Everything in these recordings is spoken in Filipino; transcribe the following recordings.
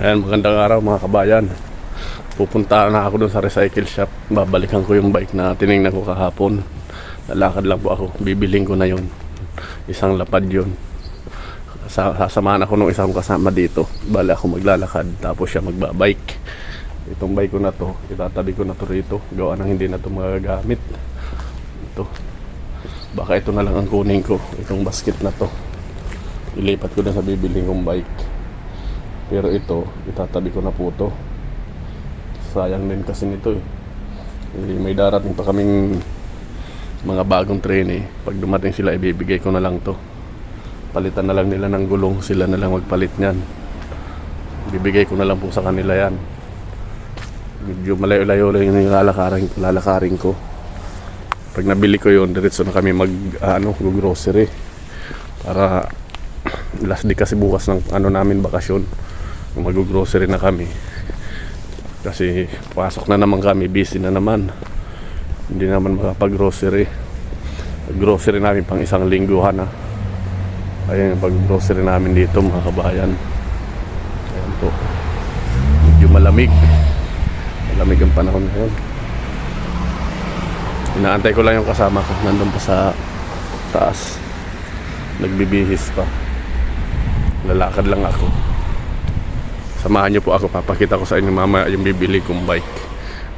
Ayan, magandang araw mga kabayan. Pupunta na ako dun sa recycle shop. Babalikan ko yung bike na tinignan ko kahapon. Lalakad lang po ako. Bibiling ko na yon. Isang lapad yon. Sa sasamahan ako nung isang kasama dito. Bala ako maglalakad. Tapos siya magbabike. Itong bike ko na to, itatabi ko na to rito. Gawa ng hindi na to magagamit. Ito. Baka ito na lang ang kunin ko. Itong basket na to. Ilipat ko na sa bibiling kong bike. Pero ito, itatabi ko na po to. Sayang din kasi nito eh. Eh, May darating pa kaming mga bagong train eh. Pag dumating sila, ibibigay ko na lang to. Palitan na lang nila ng gulong, sila na lang magpalit niyan. Bibigay ko na lang po sa kanila yan. Medyo malayo-layo lang yung lalakarin, lalakarin ko. Pag nabili ko yon diretso na kami mag, ano, grocery. Para last day kasi bukas ng ano namin bakasyon mag-grocery na kami. Kasi pasok na naman kami busy na naman. Hindi naman makapag-grocery. Grocery namin pang isang lingguhan na ayun yung pag-grocery namin dito mga kabayan. Ayan po. Medyo malamig. Malamig ang panahon ngayon. Inaantay ko lang yung kasama ko. Nandun pa sa taas. Nagbibihis pa. Lalakad lang ako samahan niyo po ako. Papakita ko sa inyo mamaya yung bibili kong bike.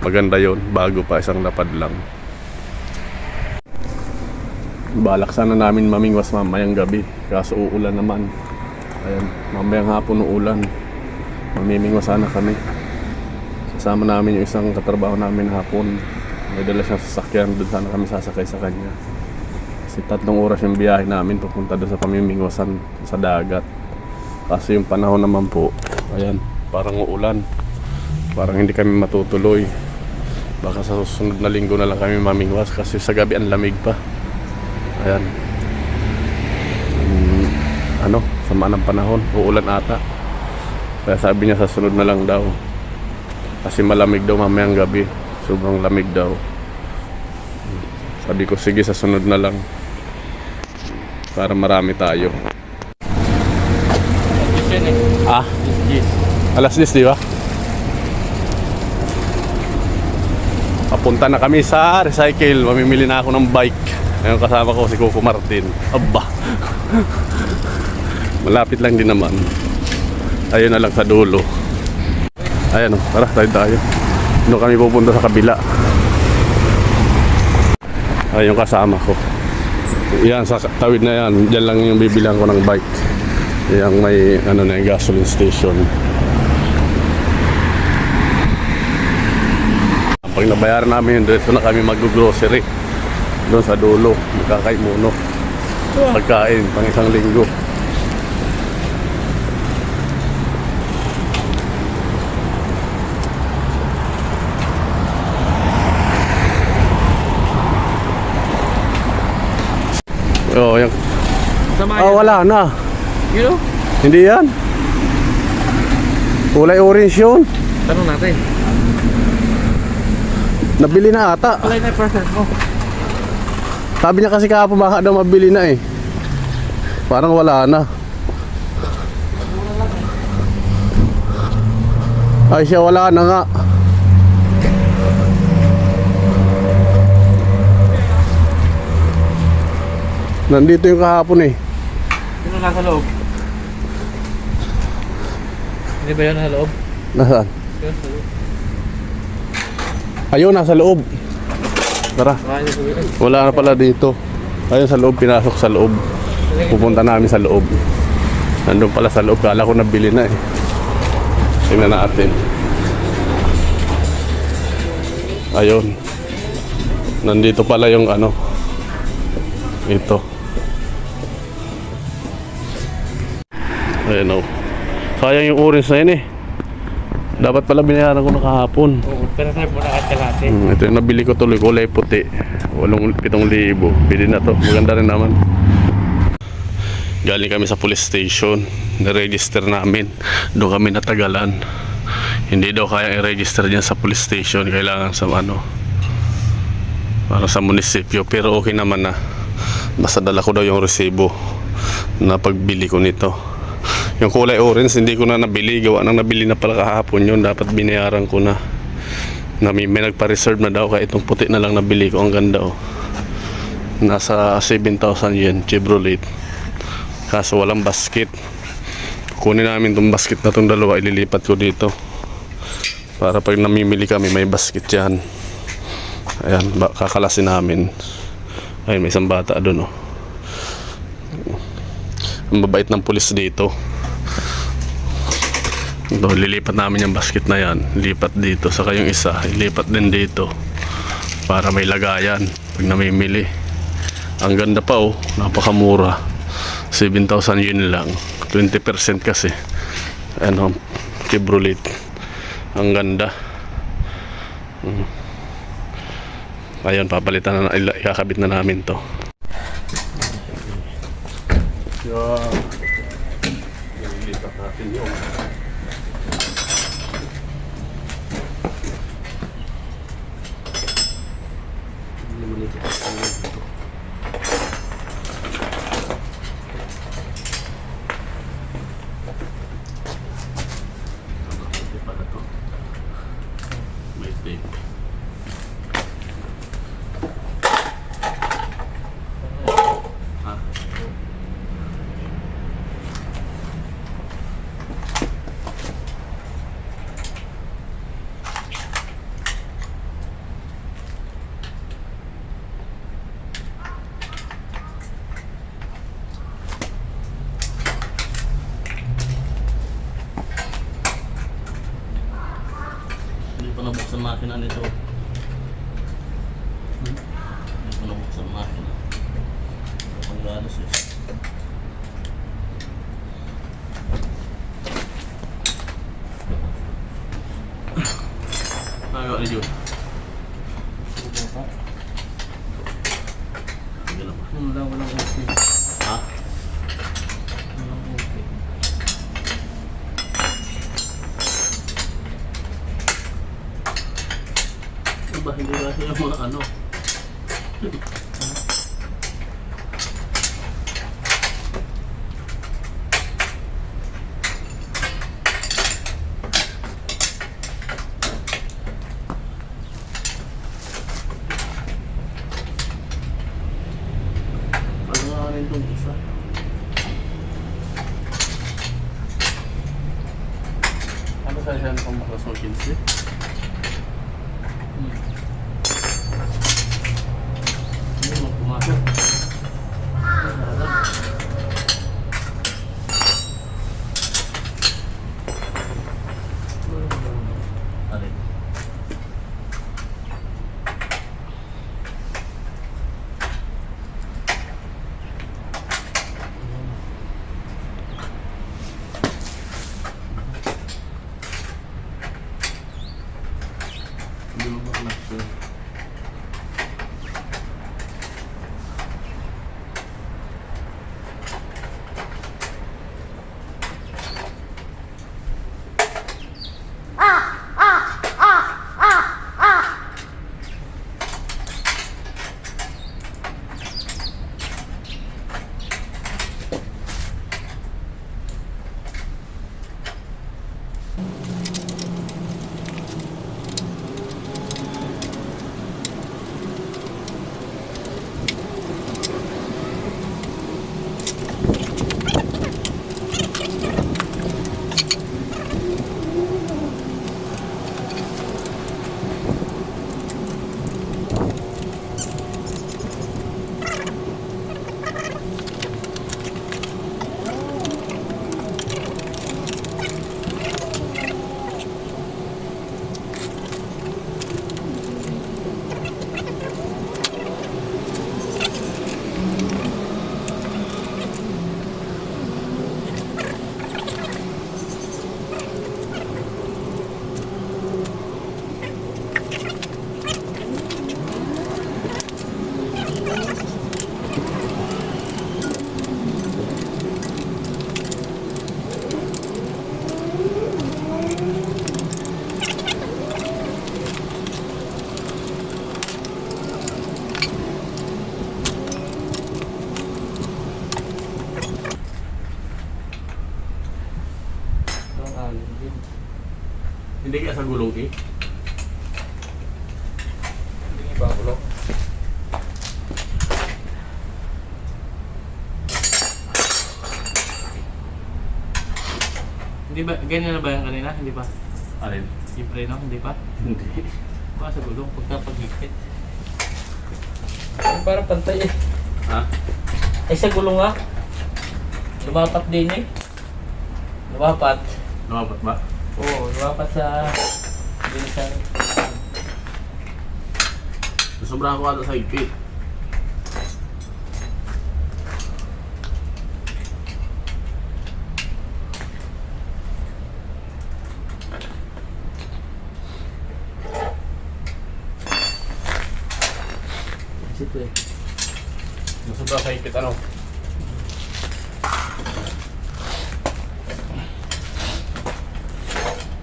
Maganda yon bago pa isang lapad lang. Balak sana namin mamingwas mamayang gabi. Kaso uulan naman. Ayan mamayang hapon uulan. Mamimingwas sana kami. Sasama namin yung isang katrabaho namin hapon. May dala siyang sasakyan. Doon sana kami sasakay sa kanya. Kasi tatlong oras yung biyahe namin papunta doon sa pamimingwasan sa dagat. Kasi yung panahon naman po ayan parang uulan. Parang hindi kami matutuloy. Baka sa susunod na linggo na lang kami mamingwas kasi sa gabi ang lamig pa. Ayan. Mm, ano sama ng panahon. Uulan ata. Kaya sabi niya sa sunod na lang daw. Kasi malamig daw mamayang gabi. Sobrang lamig daw. Sabi ko sige sa sunod na lang. Para marami tayo. Ah Yes. Alas 10, di ba? Papunta na kami sa recycle. Mamimili na ako ng bike. Ngayon kasama ko si Coco Martin. Aba. Malapit lang din naman. Ayun na lang sa dulo. Ayan o, tara tayo tayo. Doon kami pupunta sa kabila. Ayun kasama ko. Yan, sa tawid na yan. Diyan lang yung bibilang ko ng bike. Yang may ano na yung gasoline station. Pag nabayaran namin yun, diretso na kami mag-grocery. Doon sa dulo, magkakaimuno. Pagkain, pang isang linggo. Oh, yung... Ah, wala na. You know? Hindi yan. Kulay orange yun. Tanong natin. Nabili na ata. Kulay na person mo. Sabi niya kasi kahapon baka daw mabili na eh. Parang wala na. Ay siya wala na nga. Nandito yung kahapon eh. Sino nasa loob? Hindi ba yun nasa loob? Nasaan? Sa loob. Ayun, nasa loob. Tara. Wala na pala dito. Ayun sa loob, pinasok sa loob. Pupunta namin sa loob. Nandun pala sa loob. Kala ko nabili na eh. Tingnan natin. Ayun. Nandito pala yung ano. Ito. Ayun oh. Sayang yung orange na yun eh. Dapat pala binayaran ko na kahapon. Oo, pero sabi mo na kahit kalate. Hmm, ito yung nabili ko tuloy kulay puti. Walong pitong libo. Bili na to. Maganda rin naman. Galing kami sa police station. Na-register namin. Doon kami natagalan. Hindi daw kaya i-register dyan sa police station. Kailangan sa ano. Para sa munisipyo. Pero okay naman na. Basta dala ko daw yung resibo na pagbili ko nito. Yung kulay orange, hindi ko na nabili. Gawa nang nabili na pala kahapon yun. Dapat binayaran ko na. na may, may nagpa-reserve na daw. Kaya itong puti na lang nabili ko. Ang ganda oh. Nasa 7,000 yen. Chevrolet. Kaso walang basket. Kunin namin tong basket na tong dalawa. Ililipat ko dito. Para pag namimili kami, may basket yan. Ayan, kakalasin namin. Ayun, may isang bata doon oh. Ang babait ng pulis dito. Ito, lilipat namin yung basket na yan. Lipat dito. Saka yung isa, ilipat din dito. Para may lagayan. Pag namimili. Ang ganda pa oh. Napakamura. 7,000 yun lang. 20% kasi. Ano, Chevrolet. Ang ganda. Mm. Ayun, papalitan na, ikakabit na namin to. Yan. Nililipat natin yung May tape. Ha? Hindi pa nabuksan makina nito. Hmm? Hindi pa nabuksan makina. Panggalas eh. Ayaw ni Jun. Sige na ba? Wala, walang okay. Ha? Walang okay. Ano ba? Hindi kasi yung mga ano. Palanganin itong isa. Ano sa siya ng pamakas mo, Kinsey? Hindi ba, ganyan na ba yung kanina? Hindi ba? Alin? Yung preno, hindi pa? Hindi. Baka sa gulong, pagka paghigpit. Ay, parang pantay eh. Ha? Ay, sa gulong nga. Lumapat din eh. Lumapat. Lumapat ba? Oo, lumapat sa... Din sa... Sobrang ako ata sa higpit. Sito eh. Sobrang sa higpit ano?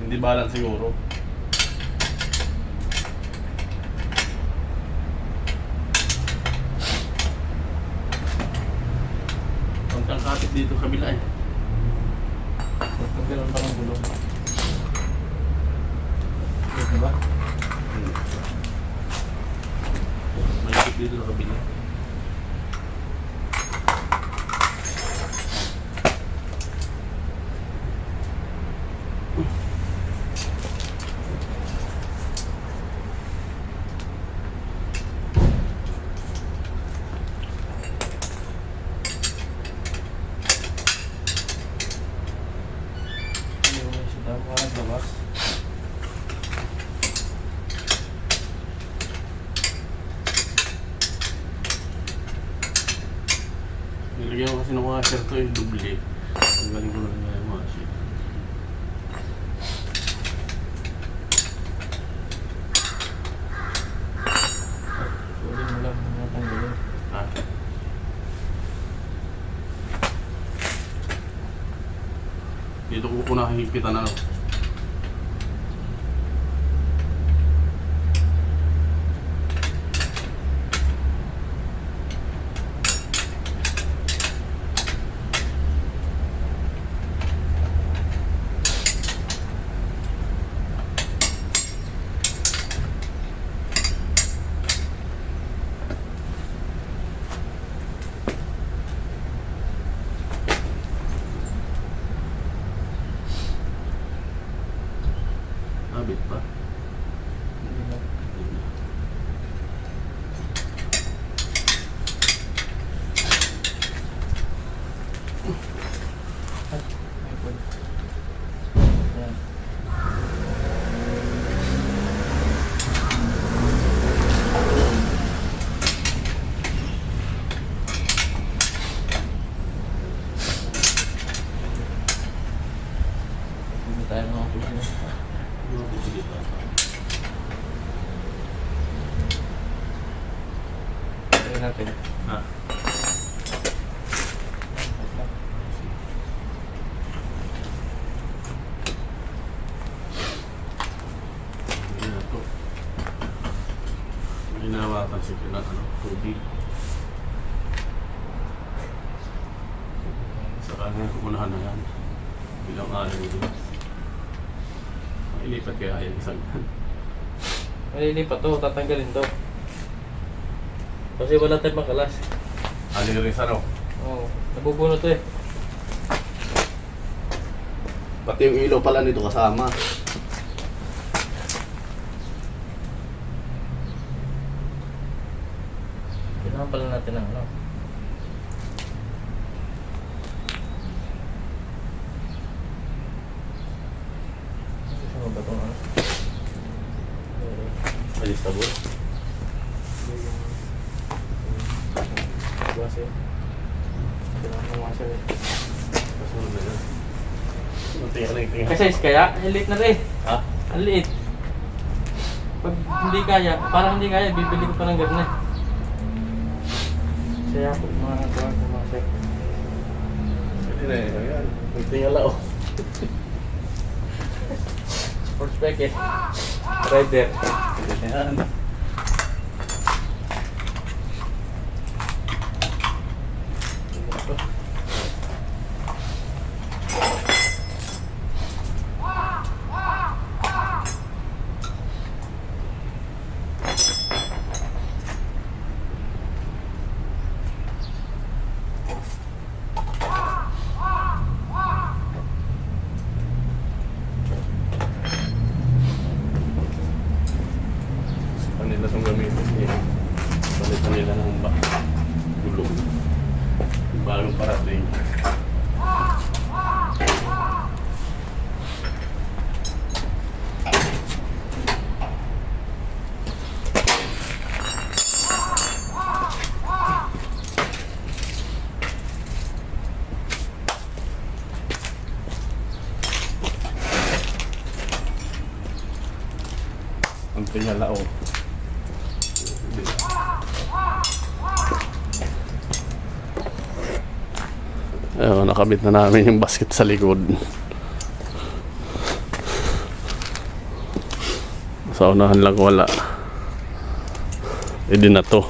Hindi balance siguro. Pagkang kapit dito kabila eh. Magkaroon pa ng gulong. Ito ba? Mahigpit dito sa kabila. Hindi mo siya daw. Parang labas. Nilagyan ko kasi ng washer to yung dubli. Ang galing ko na rin yung washer. Sulit mo lang. Natanggalin. Ha? Dito ko po nakahigpitan ano. Pa. Natin. Ha? Hindi na to. Hindi na mapapansin ko na ano, tubig. Sa kanya unahan na yan. Bilang araw dito. Ilipat kaya yan isang Malilipat to, tatanggalin to. Kasi wala tayong makalas. Aliris ano? Oo, nabubuno to eh. Pati yung ilaw pala nito kasama. Kailangan pala natin ng ano. Mo ba itong ano? Eh, Adjustable. yung- yung Base. Kailangan mo washer eh. Kasunod na yan. Tingnan na tingnan. Kasi is kaya, ang liit na rin. Ha? Ang liit. Pag hindi kaya, parang hindi kaya, bibili ko pa ng ganun eh. Kaya po mga nagawa ko mga sir. Pwede na. Ayan. Tingnan lang oh. Sports bike eh. Rider. Ayan. Tingala oh. Ayun, nakabit na namin yung basket sa likod. Sa unahan lang wala. Pwede na to.